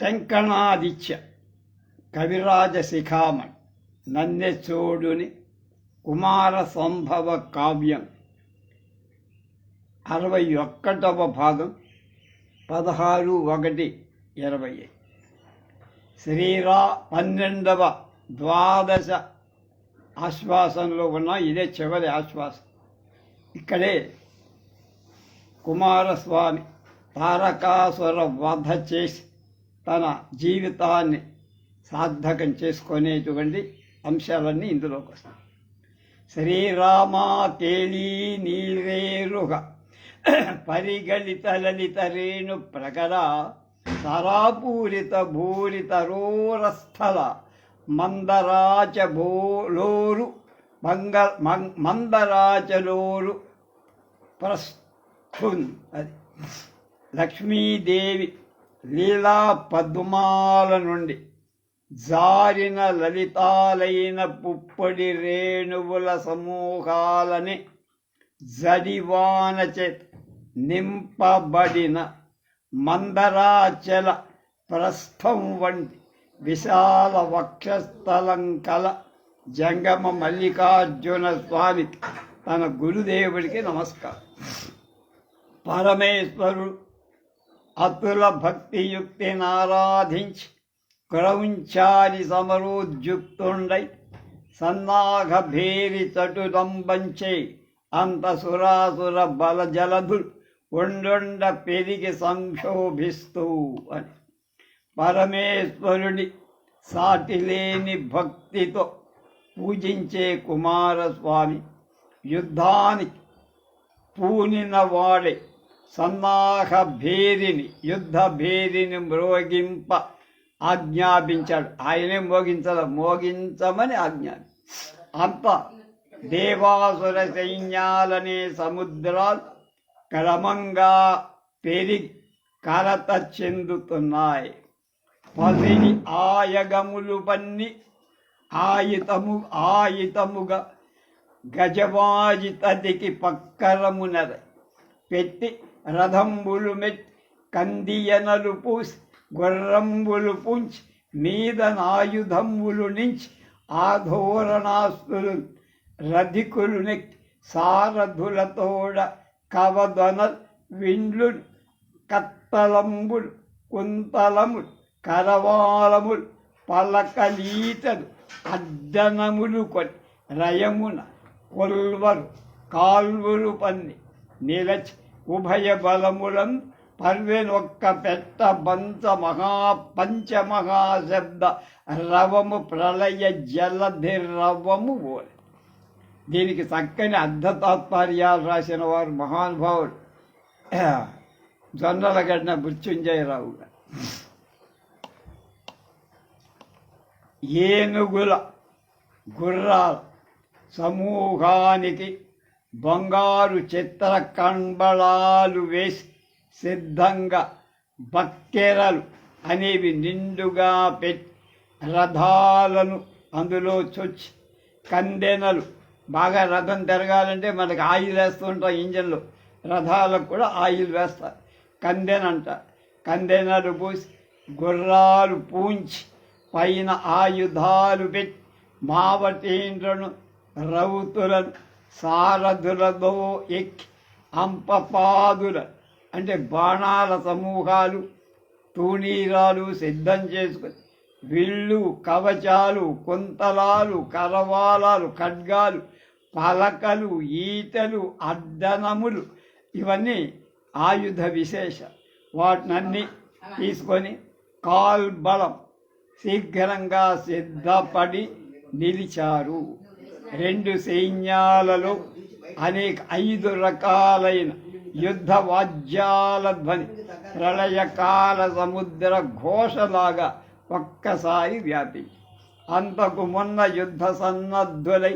టెంకణాదిత్య కవిరాజ శిఖామణి నన్నెచోడుని కుమార సంభవ కావ్యం అరవై ఒక్కటవ భాగం పదహారు ఒకటి ఇరవై. శ్రీరా పన్నెండవ ద్వాదశ ఆశ్వాసంలో ఉన్న ఇదే చివరి ఆశ్వాసం. ఇక్కడే కుమారస్వామి తారకాసుర వధ చేసి తన జీవితాన్ని సార్థకం చేసుకునేటువంటి అంశాలన్నీ ఇందులోకి వస్తాయి. శ్రీరామా తేలీ నీరేరుగ పరిగళిత లలిత రేణు ప్రకర సరాపూరిత భూరిత రోరస్థల మందరాచ భోలోరు మంగ మం- మందరాచలోరు ప్రస్థున్ అది. లక్ష్మీదేవి లీలా పద్మాల నుండి జారిన లలితాలైన పుప్పొడి రేణువుల సమూహాలని జడివాన చేత నింపబడిన మందరాచల ప్రస్థం వంటి విశాల వక్షస్థలం కల జంగమ మల్లికార్జున స్వామి తన గురుదేవుడికి నమస్కారం. పరమేశ్వరుడు అతుల భక్తియుక్తిని ఆరాధించి క్రౌంచారి సమరోద్యుక్తుండై సన్నాఘ భేరి చటుదంబంచే అంత సురాసుర బల జలధులు ఉండుండ పెరిగి సంక్షోభిస్తూ అని. పరమేశ్వరుడి సాటిలేని భక్తితో పూజించే కుమారస్వామి యుద్ధానికి పూనిన వాడే సన్నాహ భేరిని యుద్ధ భేరిని మ్రోగింప ఆజ్ఞాపించాడు. ఆయనే మోగించాల మోగించమని ఆజ్ఞాపి. అంత దేవాసుర సైన్యాలనే సముద్రాలు క్రమంగా పెరిగి కలత చెందుతున్నాయి. పదిని ఆయగములు పన్ని ఆయుతము ఆయుతముగా గజవాజితదికి పక్కరమునర పెట్టి రథంబులు మెట్టి కందియనలు పూస్ గుర్రంబులు పుంచ్ మీద నాయుధంబులు నించ్ ఆధోరణాస్తులు రధికులు నెక్ సారథులతోడ కవదన విండ్లు కత్తలంబులు కుంతలములు కరవాలములు పలకలీతలు అద్దనములు కొని రయమున కొల్వరు కాల్వులు పన్ని నిలచి ఉభయ బలములం పర్వెనొక్క పెట్ట బంత మహా పంచమహాశబ్ద రవము ప్రళయ జలధిరవము ఓలి దీనికి చక్కని అర్ధ తాత్పర్యాలు రాసిన వారు మహానుభావుడు జొన్నలగడ్డ మృత్యుంజయరావు ఏనుగుల గుర్రాల సమూహానికి బంగారు చిత్ర కంబళాలు వేసి సిద్ధంగా బక్కెరలు అనేవి నిండుగా పెట్టి రథాలను అందులో చొచ్చి కందెనలు బాగా రథం తిరగాలంటే మనకి ఆయిల్ వేస్తుంటాం ఇంజన్లో. రథాలకు కూడా ఆయిల్ వేస్తారు కందెనంట కందెనలు పూసి గుర్రాలు పూంచి పైన ఆయుధాలు పెట్టి మావటీండ్రను రౌతులను సారథులతో ఎక్ అంపపాదుల అంటే బాణాల సమూహాలు తూణీరాలు సిద్ధం చేసుకొని విల్లు కవచాలు కుంతలాలు కరవాలాలు ఖడ్గాలు పలకలు ఈతలు అడ్డనములు ఇవన్నీ ఆయుధ విశేష. వాటినన్నీ తీసుకొని కాల్బలం శీఘ్రంగా సిద్ధపడి నిలిచారు. రెండు సైన్యాలలో అనేక ఐదు రకాలైన యుద్ధ వాద్యాల ధ్వని ప్రళయకాల సముద్ర ఘోషలాగా ఒక్కసారి వ్యాపించి అంతకు మొన్న యుద్ధ సన్నద్ధులై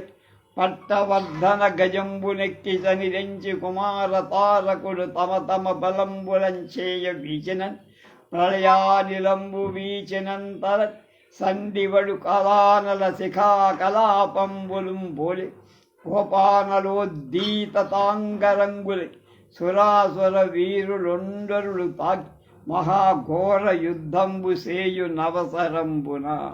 పట్టవర్ధన గజంబునెక్కి చనిరించి కుమార తారకుడు తమ తమ బలంబులంచేయ వీచినన్ ప్రళయానిలంబు వీచినంతర సంధివడు కళానల శిఖా కలాపంబులుం పోలి కోపానలోద్దీతాంగరంగులి సురాసుర వీరులొండరులు తాకి మహాఘోర యుద్ధంబు సేయు నవసరంబున.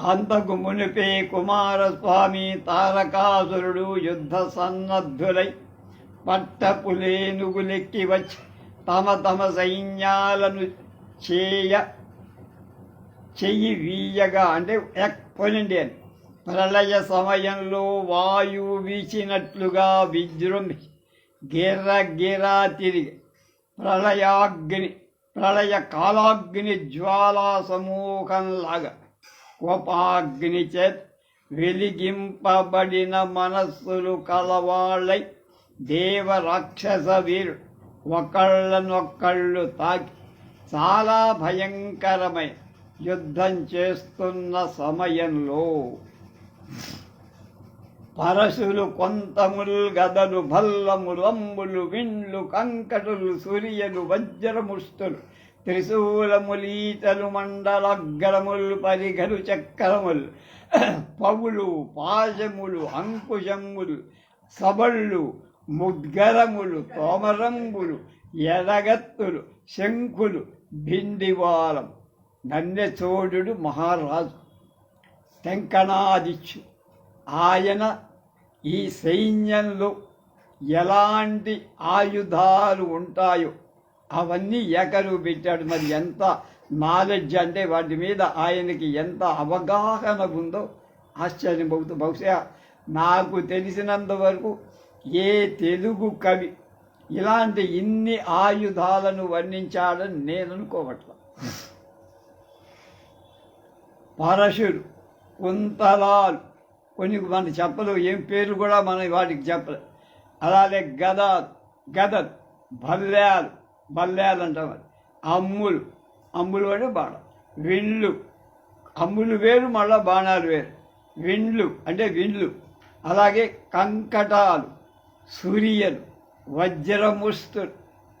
అంతకు మునిపే కుమారస్వామి తారకాసురుడు యుద్ధ సన్నద్ధులై పట్టపులేనుగులెక్కి వచ్చి తమ తమ సైన్యాలను చేయ చెయ్యి వీయగా అంటే ఎక్కొనండి అని ప్రళయ సమయంలో వాయువు వీచినట్లుగా విజృంభి గిర్ర గిరా తిరిగి. ప్రళయాగ్ని ప్రళయ కాలాగ్ని జ్వాలా సమూహంలాగా. కోపాగ్ని చేత్ వెలిగింపబడిన మనస్సులు కలవాళ్ళై దేవ రాక్షస వీరు ఒకళ్ళనొక్కళ్ళు తాకి. చాలా భయంకరమైన యుద్ధం చేస్తున్న సమయంలో పరశులు కొంతములు గదలు భల్లములు అంబులు విండ్లు కంకటులు సూర్యలు వజ్రముష్టులు త్రిశూలములీతలు మండలగ్రములు పరిఘలు చక్రములు పవులు పాశములు అంకుశములు సబళ్ళు ముద్గరములు తోమరంబులు ఎడగత్తులు శంకులు భిండివాలం నన్నెచోడు మహారాజు. తెంకణాదిచ్చు ఆయన ఈ సైన్యంలో ఎలాంటి ఆయుధాలు ఉంటాయో అవన్నీ ఎకరు పెట్టాడు. మరి ఎంత నాలెడ్జ్ అంటే వాటి మీద ఆయనకి ఎంత అవగాహన ఉందో ఆశ్చర్యమవుతూ బహుశా నాకు తెలిసినంత వరకు ఏ తెలుగు కవి ఇలాంటి ఇన్ని ఆయుధాలను వర్ణించాడని నేను అనుకోవట్ల. పరశుడు కుంతలాలు. కొన్ని మన చెప్పలు ఏం పేర్లు కూడా మన వాటికి చెప్పలేదు అలాగే గద గదత్ భల్లాలు బల్లేలు అంటాం అమ్ములు అమ్ములు అంటే బాణం. విండ్లు అమ్ములు వేరు మళ్ళా బాణాలు వేరు. విండ్లు అంటే విండ్లు. అలాగే కంకటాలు సూర్యలు వజ్రముస్తులు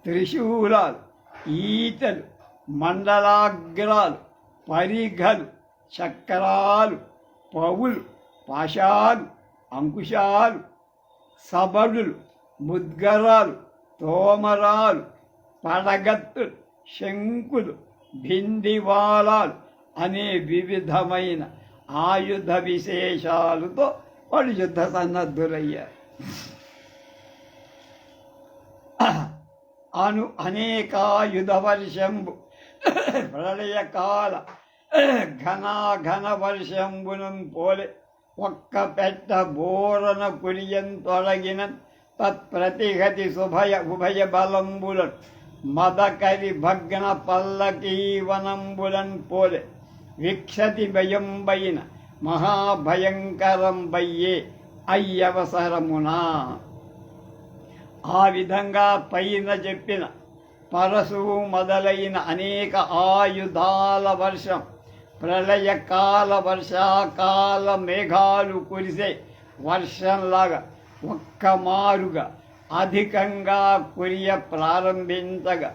త్రిశూలాలు ఈతలు మండలాగ్రాలు పరిఘలు చక్రాలు పౌలు పాశాలు అంకుశాలు సబడులు ముద్గరాలు తోమరాలు పడగత్తులు శంకులు భిందివాళాలు అనే వివిధమైన ఆయుధ విశేషాలతో వాళ్ళు యుద్ధ సన్నద్ధులయ్యారు. అను అనేకాయుధ వర్షంబు ప్రళయకాల ఘనాఘన వర్షంబునం పోలే ఒక్క పెట్ట బోరన కురియం తొలగిన తత్ప్రతిహతి శుభయ ఉభయ బలంబులన్ మదకరి భగ్న పల్లకీవనంబులన్ పోలే విక్షతి భయంబైన మహాభయంకరం బయ్యే అయ్యవసరమునా. ఆ విధంగా పైన చెప్పిన పరశువు మొదలైన అనేక ఆయుధాల వర్షం ప్రళయకాల వర్షాకాల మేఘాలు కురిసే వర్షంలాగా ఒక్క మారుగా అధికంగా కురియ ప్రారంభించగా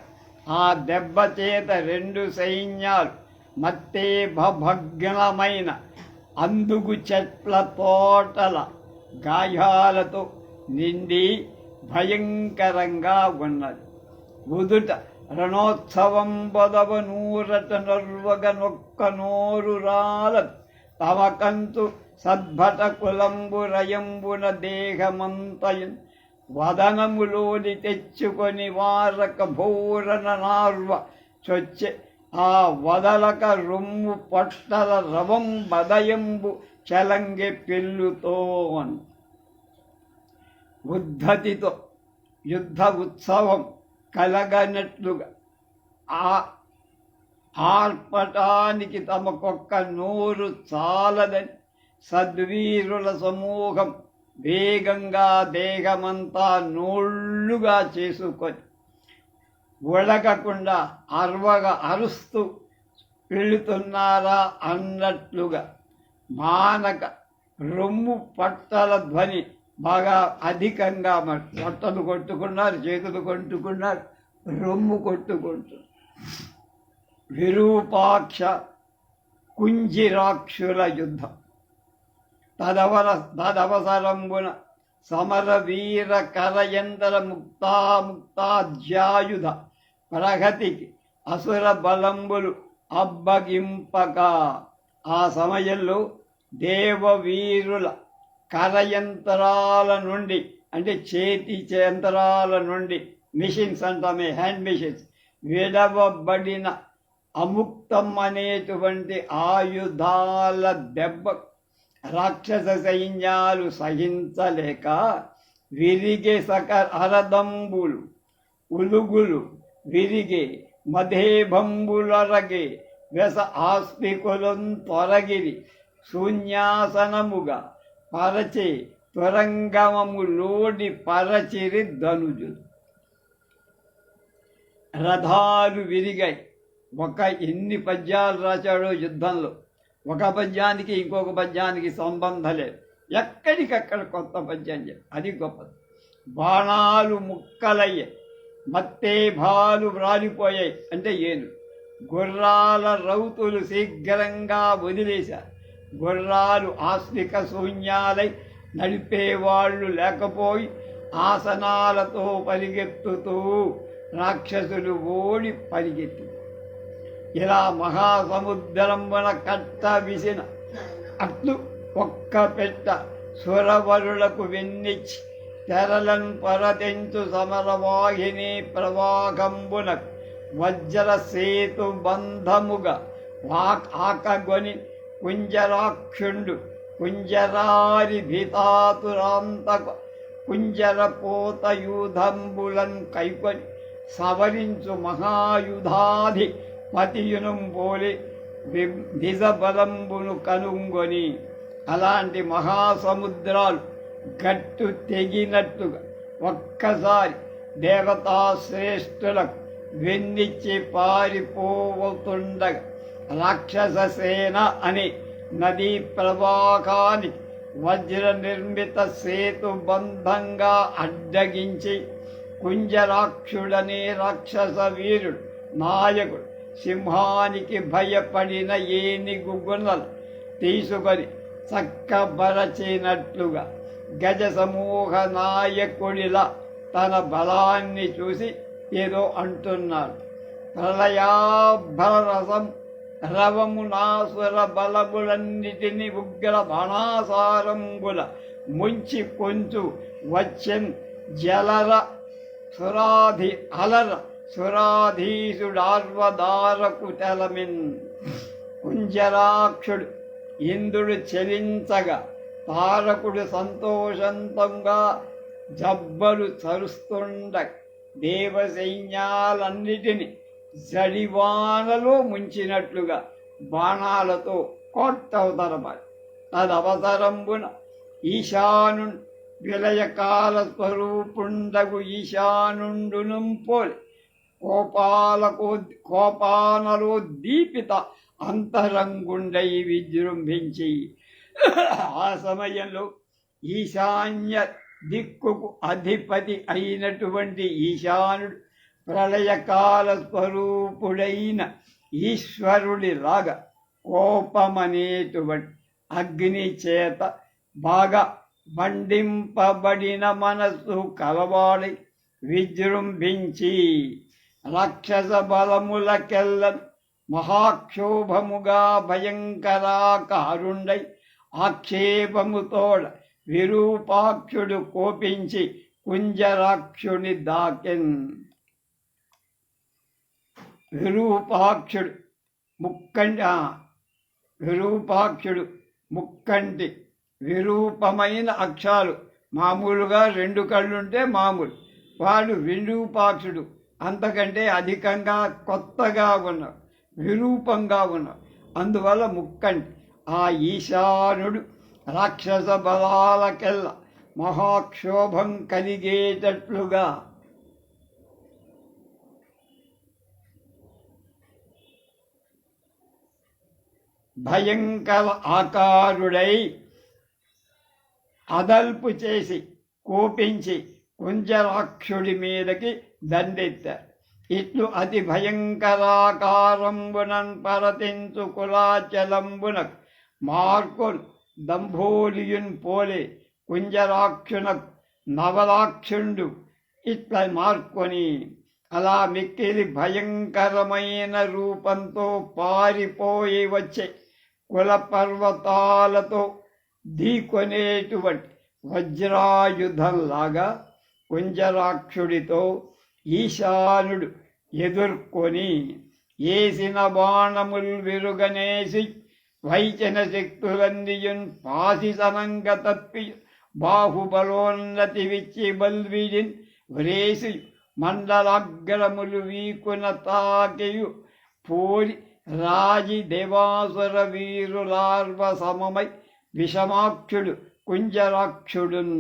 ఆ దెబ్బచేత రెండు సైన్యాలు మత్తే భగ్నమైన అందుగు చెట్ల తోటల గాయాలతో నిండి భయంకరంగా ఉన్నది. ఉదుట రణోత్సవం బదవ నూరట నర్వగ నొక్క తమకంతు సద్భట కులంబురయంబున దేహమంతయన్ వదనములోని తెచ్చుకొని వారక భూరణ నార్వ చొచ్చె ఆ వదలక రొమ్ము పొట్టల రవం బదయంబు చలంగె పెళ్ళుతోన్ ఉద్ధతితో యుద్ధ ఉత్సవం కలగనట్లుగా ఆ ఆర్పటానికి తమకొక్క నోరు చాలదని సద్వీరుల సమూహం వేగంగా దేహమంతా నోళ్ళుగా చేసుకొని ఉడకకుండా అరవగా అరుస్తూ వెళుతున్నారా అన్నట్లుగా మానక రొమ్ము పట్టల ధ్వని బాగా అధికంగా బట్టలు కొట్టుకున్నారు చేతులు కొట్టుకున్నారు రొమ్ము కొట్టుకుంటున్నారు. విరూపాక్ష కుంజిరాక్షుల యుద్ధం. తదవర తదవసరంబున సమర వీర కరయందర ముక్తాముక్తాధ్యాయుధ ప్రగతికి అసుర బలంబులు అబ్బగింపక ఆ సమయంలో దేవవీరుల కరయంత్రాల నుండి అంటే చేతి యంత్రాల నుండి మిషన్స్ అంటామే హ్యాండ్ మిషన్స్ విడవబడిన అముక్తం అనేటువంటి ఆయుధాల దెబ్బ రాక్షస సైన్యాలు సహించలేక విరిగే సక అరదంబులు ఉలుగులు విరిగే మధేభంబులరగే వెస ఆస్తికులం తొలగిరి శూన్యాసనముగా పరచి త్వరంగమములోడి పరచిరి ధనుజులు. రథాలు విరిగాయి. ఒక ఎన్ని పద్యాలు రాశాడో యుద్ధంలో. ఒక పద్యానికి ఇంకొక పద్యానికి సంబంధం లేదు. ఎక్కడికక్కడ కొత్త పద్యం చెప్పి అది గొప్పది. బాణాలు ముక్కలయ్యాయి. మత్తే భాలు రాలిపోయాయి. అంటే ఏను గుర్రాల రౌతులు శీఘ్రంగా వదిలేశారు. గుర్రాలు ఆస్తిక శూన్యాలై నడిపేవాళ్ళు లేకపోయి ఆసనాలతో పరిగెత్తుతూ రాక్షసులు ఓడి పరిగెత్తు. ఇలా మహాసముద్రమున కట్ట విసిన అట్లు ఒక్క పెట్ట సురవరులకు వెన్నిచ్చి తెరలను పరతెంచు సమరవాహిని ప్రవాహంబున వజ్ర సేతు బంధముగా వాక్ ఆకగొని కుంజరాక్షుండు కుంజరారి భీతాతురాంతక కుంజర కైకొని సవరించు మహాయుధాధి పతియునం పోలి బలంబును కనుంగొని అలాంటి మహాసముద్రాలు గట్టు తెగినట్టుగా ఒక్కసారి దేవతాశ్రేష్ఠులకు వెన్నిచ్చి పారిపోతుండగా రాక్షససేన అని నదీ ప్రవాహాన్ని వజ్ర నిర్మిత సేతు బంధంగా అడ్డగించి కుంజరాక్షుడనే రాక్షస వీరుడు నాయకుడు సింహానికి భయపడిన ఏని గుగునలు తీసుకొని చక్కబరచినట్లుగా గజ సమూహ నాయకుడిలా తన బలాన్ని చూసి ఏదో అంటున్నాడు. ప్రళయాభరసం రవమునాసుర బలములన్నిటిని ఉగ్ర బాణాసారంగుల ముంచి కొంచు వచ్చెన్ జలర సురాధి అలర సురాధీసుడార్వదారకు తెలమిన్. కుంజరాక్షుడు ఇంద్రుడు చెలించగా తారకుడు సంతోషంతంగా జబ్బలు చరుస్తుండ దేవసైన్యాలన్నిటినీ జడివానలో ముంచినట్లుగా బాణాలతో కొట్టవతరమాలి తదవసరంబున ఈశాను విలయకాల స్వరూపుండగు ఈశానుండును పోలి కోపాలకో కోపానలో దీపిత అంతరంగుండై విజృంభించి. ఆ సమయంలో ఈశాన్య దిక్కుకు అధిపతి అయినటువంటి ఈశానుడు ప్రళయకాల స్వరూపుడైన ఈశ్వరుడిలాగా కోపమనేటువంటి అగ్ని చేత బాగా బండింపబడిన మనస్సు కలవాడి విజృంభించి రాక్షస బలములకెల్ల మహాక్షోభముగా భయంకరాకారుండై ఆక్షేపముతోడ విరూపాక్షుడు కోపించి కుంజరాక్షుని దాకెన్. విరూపాక్షుడు ముక్కంటి విరూపాక్షుడు ముక్కంటి. విరూపమైన అక్షాలు. మామూలుగా రెండు కళ్ళుంటే మామూలు. వాడు విరూపాక్షుడు. అంతకంటే అధికంగా కొత్తగా ఉన్న విరూపంగా ఉన్న అందువల్ల ముక్కంటి. ఆ ఈశానుడు రాక్షస బలాలకెల్ల. మహాక్షోభం కలిగేటట్లుగా. భయంకర ఆకారుడై అదల్పు చేసి కోపించి కుంజరాక్షుడి మీదకి దండెత్తారు ఇట్లు అతి భయంకరాకారంబునన్ పరతించు కులాచలంబున మార్కొన్ దంభోలియున్ పోలే కుంజరాక్షున నవలాక్షుండు. ఇట్లా మార్కొని అలా మిక్కిలి భయంకరమైన రూపంతో పారిపోయి వచ్చే కుల పర్వతాలతో ఢీకొనేటువంటి వజ్రాయుధంలాగా కుంజరాక్షుడితో ఈశానుడు ఎదుర్కొని ఏసిన బాణముల్ విరుగనేసి వైచన శక్తులందియున్ పాసిసనంగ తప్పి బాహుబలోన్నతి విచ్చి బల్విడిన్ వ్రేసి మండలాగ్రములు వీకున తాకెయు పోరి రాజి దేవాసుర వీరులార్వ సమమై విషమాక్షుడు కుంజరాక్షుడున్.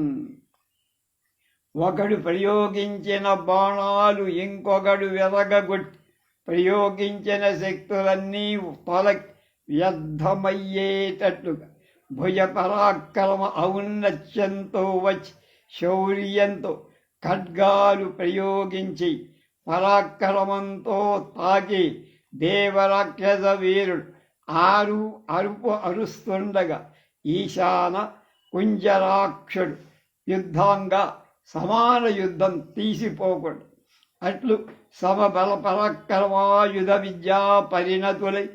ఒకడు ప్రయోగించిన బాణాలు ఇంకొకడు వెరగగొట్టి ప్రయోగించిన శక్తులన్నీ తొల వ్యర్థమయ్యేటట్లుగా భుజ పరాక్రమ ఔన్నత్యంతో వచ్చి శౌర్యంతో ఖడ్గాలు ప్రయోగించి పరాక్రమంతో తాకి దేవరాక్షస వీరుడు ఆరు అరుపు అరుస్తుండగా ఈశాన కుంజరాక్షుడు యుద్ధంగా సమాన యుద్ధం తీసిపోకూడదు అట్లు సమబల పరాక్రమాయుధ విద్యా పరిణతులై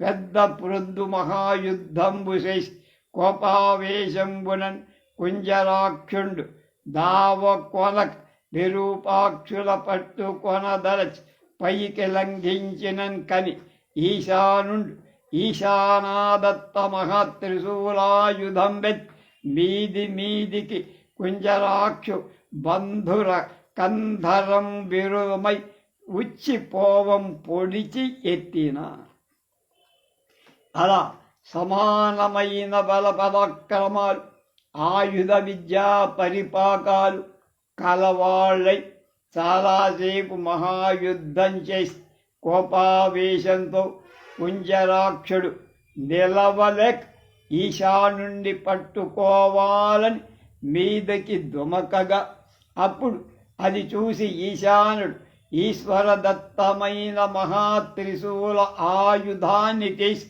పెద్ద పృందు మహాయుద్ధంబు చేసి కోపావేశంబునన్ కుంజరాక్షుండు దావ కొనక్ విరూపాక్షుల పట్టు కొనదలచి పైకి లంఘించినన్ కని ఈశానుండు. ఈశానాదత్త మహాత్రిశూలాయుధం వెత్ మీది మీదికి కుంజరాక్షు బంధుర కంధరం విరుమై ఉచ్చిపోవం పొడిచి ఎత్తిన. అలా సమానమైన బల పదక్రమాలు ఆయుధ విద్యా పరిపాకాలు కలవాళ్ళై చాలాసేపు మహాయుద్ధం చేసి కోపావేశంతో కుంజరాక్షుడు నిలవలేక ఈశానుండి పట్టుకోవాలని మీదకి దుమకగా. అప్పుడు అది చూసి ఈశానుడు ఈశ్వరదత్తమైన మహాత్రిశూల ఆయుధాన్ని తీసి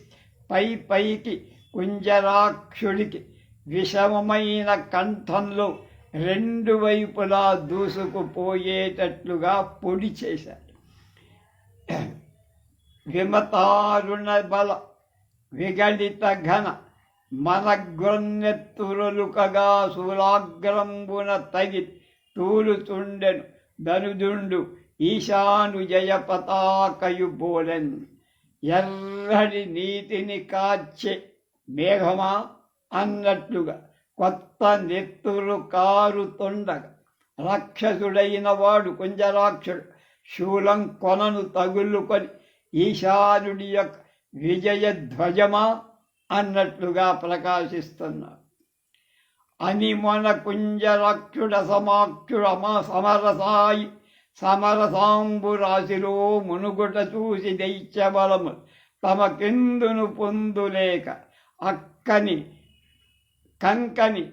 పై పైకి కుంజరాక్షుడికి విషమమైన కంఠంలో రెండు వైపులా దూసుకుపోయేటట్లుగా పొడి చేశాడు విమతారుణ బల విగళిత ఘన మనగ్రొన్నెత్తురలుకగా శూలాగ్రంబున తగి తూలుతుండెను ధనుదుండు ఈశాను జయ పతాకయు బోలెన్. ఎర్రడి నీతిని కాచే మేఘమా అన్నట్లుగా కొత్త నెత్తురు కారుతుండగా రాక్షసుడైన వాడు కుంజరాక్షుడు శూలం కొనను తగులుకొని ఈశానుడి యొక్క విజయ ధ్వజమా అన్నట్లుగా ప్రకాశిస్తున్నాడు. అని మన కుంజరాక్షుడ సమాక్షుడమా సమరసాయి సమరసాంబు రాశిలో మునుగుట చూసి దైత్యబలము తమకెందును పొందులేక అక్కని కంకని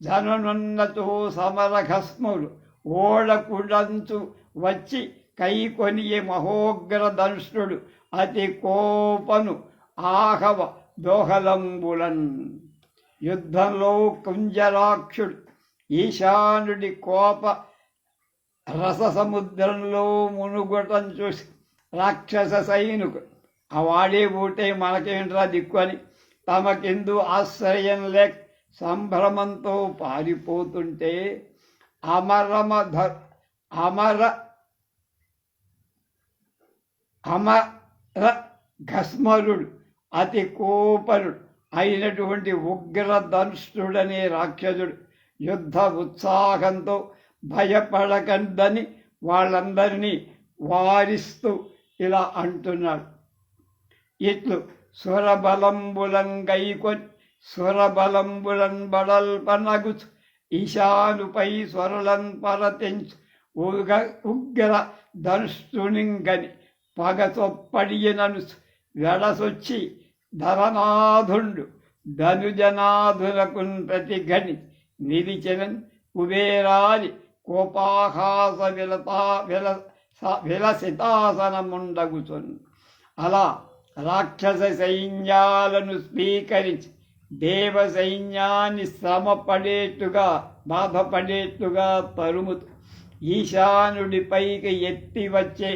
జననున్నతో సమరఘస్ముడు ఓడకుడంతు వచ్చి కైకొనియే మహోగ్ర ధనుష్ణుడు అతి కోపను ఆహవ దోహలంబులన్. యుద్ధంలో కుంజరాక్షుడు ఈశానుడి కోప రస సముద్రంలో మునుగుటం చూసి రాక్షస సైనికుడు ఆ వాడే ఊటే మనకేంట్రా దిక్కు అని తమకెందు ఆశ్రయం లేక సంభ్రమంతో పారిపోతుంటే అమరమ అమర అమర ఘస్మరుడు అతి కోపరుడు అయినటువంటి ఉగ్ర ధనుష్ఠుడనే రాక్షసుడు యుద్ధ ఉత్సాహంతో భయపడకందని వాళ్ళందరినీ వారిస్తూ ఇలా అంటున్నాడు. ఇట్లు స్వరబలంబులంగైకొని స్వరబలంబులన్ సురబలంబులన్ బడల్పనగు ఈశానుపై స్వరులన్ పరతించు ఉగ ఉగ్ర ధనుష్ఠునింగని పగతొప్పడియనను వెడసొచ్చి ధరనాథుండు ధనుజనాథులకున్ ప్రతి గని నిలిచెనన్ కుబేరాది కోపాహాస విలతా విల విలసితాసనముండగుచున్. అలా రాక్షస సైన్యాలను స్వీకరించి దేవ సైన్యాన్ని శ్రమపడేట్టుగా బాధపడేట్టుగా తరుముతూ. ఈశానుడిపైకి ఎత్తి వచ్చే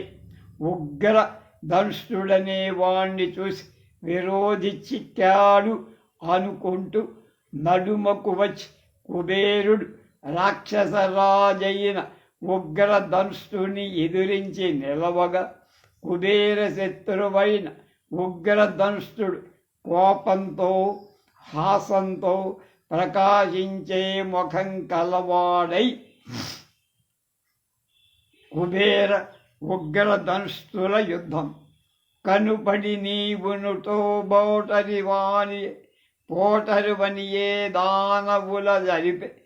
ఉగ్ర ధనుష్ఠుడనే వాణ్ణి చూసి విరోధి చిక్కాడు అనుకుంటూ నడుమకు వచ్చి కుబేరుడు రాక్షసరాజైన ఉగ్ర ధనుష్ఠుని ఎదిరించి నిలవగా కుబేర శత్రువైన ఉగ్ర ధనుష్ఠుడు కోపంతో హాసంతో ప్రకాశించే ముఖం కలవాడై కుబేర ఉగ్రధనుష్టుల యుద్ధం. కనుపడి నీవునుతో బోటరి వాణి పోటరువనియే దానవుల జరిపే.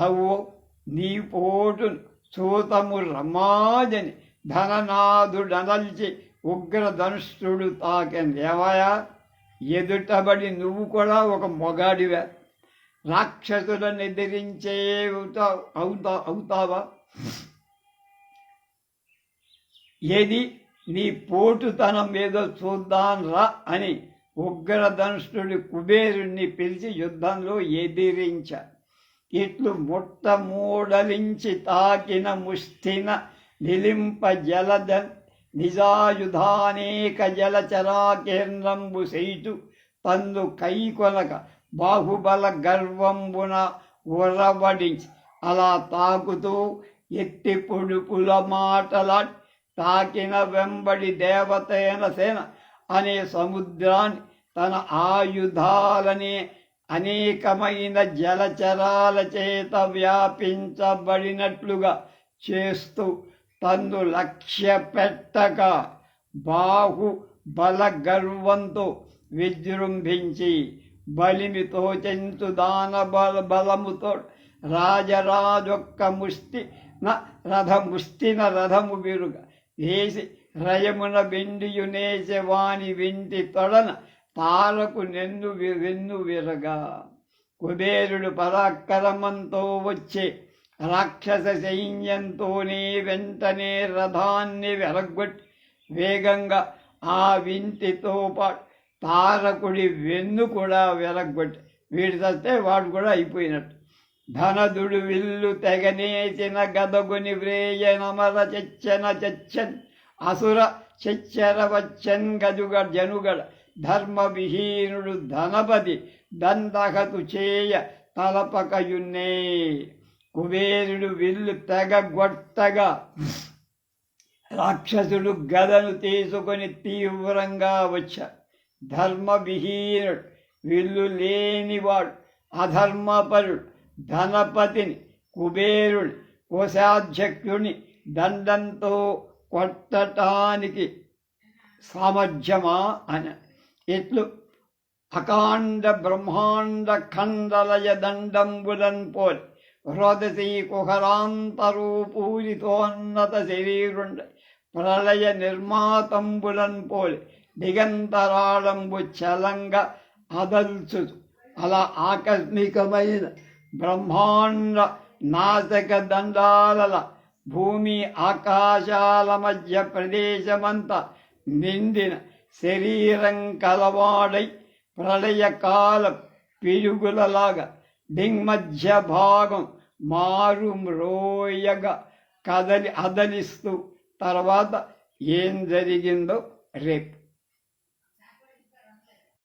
తవ్వు నీ పోటు సూతము రమాజని ధననాథుడనల్చి ఉగ్ర ధనుష్ఠుడు తాకెందేవయా ఎదుటబడి నువ్వు కూడా ఒక మొగాడివే. రాక్షసులను ఎదిరించే అవుతా అవుతా అవుతావా? ఏది? నీ పోటుతనం ఏదో చూద్దాం రా అని ఉగ్రధనుష్ఠుడి కుబేరుణ్ణి పిలిచి యుద్ధంలో ఎదిరించ. ఇట్లు ముట్టమూడలించి తాకిన ముష్టిన నిలింప జలద నిజాయుధానేక జలచరాకేంద్రంబు సైటు పందు కైకొనక బాహుబల గర్వంబున ఉరవడించి అలా తాకుతూ ఎత్తి పొడుపుల మాటలా తాకిన వెంబడి దేవతైన సేన అనే సముద్రాన్ని తన ఆయుధాలనే అనేకమైన జలచరాల చేత వ్యాపించబడినట్లుగా చేస్తూ తన్ను లక్ష్య పెట్టక బాహు బల గర్వంతో విజృంభించి బలిమితో చెంచు దాన బల బలముతో రాజరాజొక్క ముష్టి న రథ ముష్టిన రథము విరుగ వేసి రయమున వెండియునేసే వాని వింటి తొడన తారకు నెన్ను వెన్ను విరగా. కుబేరుడు పరాక్రమంతో వచ్చే రాక్షస సైన్యంతోనే వెంటనే రథాన్ని వెలగొట్టి వేగంగా ఆ వింటితో పాటు తారకుడి వెన్ను కూడా వెలగొట్టి వీడి చస్తే వాడు కూడా అయిపోయినట్టు. ధనదుడు విల్లు తెగనేసిన గదగుని వ్రేయ నమర చెచ్చన చెచ్చన్ అసుర చెచ్చర వచ్చన్ గజుగ జనుగడ ధర్మ విహీనుడు ధనపతి దంతహతు చేయ తలపకయున్నే. కుబేరుడు విల్లు తెగగొట్టగా రాక్షసుడు గదను తీసుకొని తీవ్రంగా వచ్చ. ధర్మవిహీనుడు విల్లు లేనివాడు అధర్మపరుడు ధనపతిని కుబేరుడు కోశాధ్యక్షుని దండంతో కొట్టటానికి సామర్థ్యమా అని. ఇట్లు అకాండ బ్రహ్మాండ ఖండలయ దండంబులన్ పోలి హృదసి కుహరాంతరూపూరితోన్నత శరీరుండ ప్రళయ నిర్మాతంబులన్ పోలి దిగంతరాళంబు చలంగ అదల్చు అలా ఆకస్మికమైన బ్రహ్మాండ నాశక దండాల భూమి ఆకాశాల మధ్య ప్రదేశమంతా నిండిన శరీరం కలవాడై ప్రళయకాల పిడుగులలాగా మధ్య భాగం మారు మ్రోయగా కదలి అదలిస్తూ తర్వాత ఏం జరిగిందో రేపు.